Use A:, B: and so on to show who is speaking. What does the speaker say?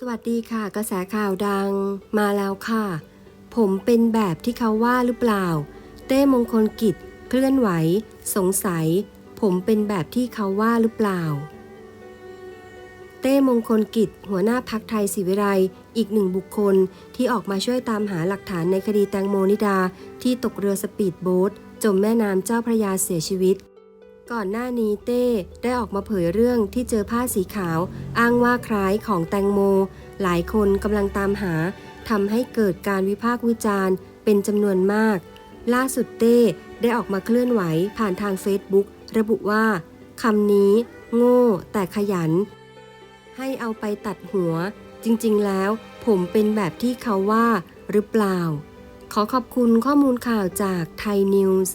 A: สวัสดีค่ะ กระแสข่าวดังมาแล้วค่ะ ผมเป็นแบบที่เขาว่าหรือเปล่า เต้มงคลกิจ เคลื่อนไหว สงสัย ผมเป็นแบบที่เขาว่าหรือเปล่า เต้มงคลกิจ หัวหน้าพักไทยศิวิไลอีกหนึ่งบุคคลที่ออกมาช่วยตามหาหลักฐานในคดีแตงโมนิดาที่ตกเรือสปีดโบ๊ทจมแม่น้ำเจ้าพระยาเสียชีวิต ก่อนหน้านี้เต้ได้ออกมาเผยเรื่องที่เจอผ้าสีขาว อ้างว่าคล้ายของแตงโม หลายคนกำลังตามหาทำให้เกิดการวิพากษ์วิจารณ์ เป็นจำนวนมาก ล่าสุดเต้ได้ออกมาเคลื่อนไหวผ่านทางเฟซบุ๊กระบุว่าคำนี้ โง่ แต่ขยัน ให้เอาไปตัดหัว จริงๆแล้ว ผมเป็นแบบที่เขาว่าหรือเปล่า ขอขอบคุณข้อมูลข่าวจากไทยนิวส์